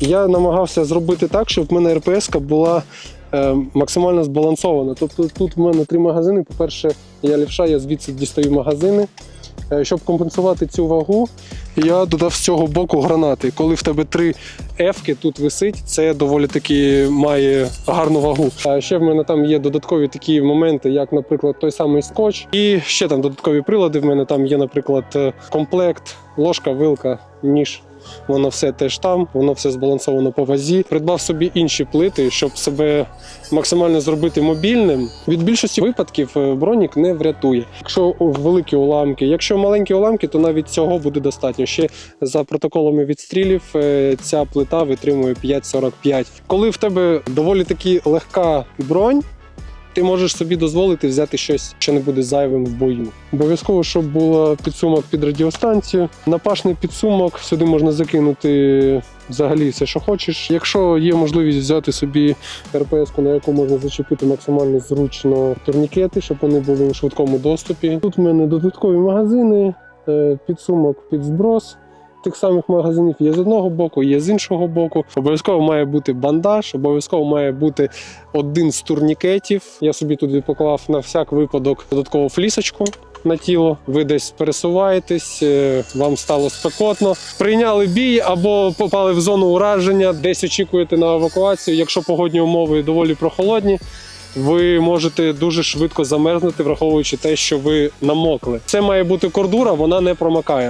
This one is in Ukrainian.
Я намагався зробити так, щоб в мене РПС була е, максимально збалансована. Тобто тут в мене три магазини. По-перше, я лівша, я звідси дістаю магазини. Е, Щоб компенсувати цю вагу, я додав з цього боку гранати. Коли в тебе три ефки тут висить, це доволі таки має гарну вагу. А ще в мене там є додаткові такі моменти, як, наприклад, той самий скотч, і ще там додаткові прилади. В мене там є, наприклад, е, комплект, ложка, вилка, ніж. Воно все теж там, воно все збалансовано по вазі. Придбав собі інші плити, щоб себе максимально зробити мобільним. Від більшості випадків е, бронік не врятує. Якщо великі уламки, якщо маленькі уламки, то навіть цього буде достатньо. Ще за протоколами відстрілів е, ця плита витримує 5,45. Коли в тебе доволі таки легка бронь. Ти можеш собі дозволити взяти щось, що не буде зайвим в бою. Обов'язково, щоб був підсумок під радіостанцію. Напашний підсумок сюди можна закинути взагалі все, що хочеш. Якщо є можливість взяти собі РПС-ку, на яку можна зачепити максимально зручно турнікети, щоб вони були у швидкому доступі. Тут в мене додаткові магазини, е, підсумок під зброс. Тих самих магазинів є з одного боку, є з іншого боку. Обов'язково має бути бандаж, обов'язково має бути один з турнікетів. Я собі туди поклав на всяк випадок додаткову флісочку. На тіло, ви десь пересуваєтесь, е, вам стало спекотно. Прийняли бій або попали в зону ураження, десь очікуєте на евакуацію. Якщо погодні умови доволі прохолодні, ви можете дуже швидко замерзнути, враховуючи те, що ви намокли. Це має бути кордура, вона не промокає.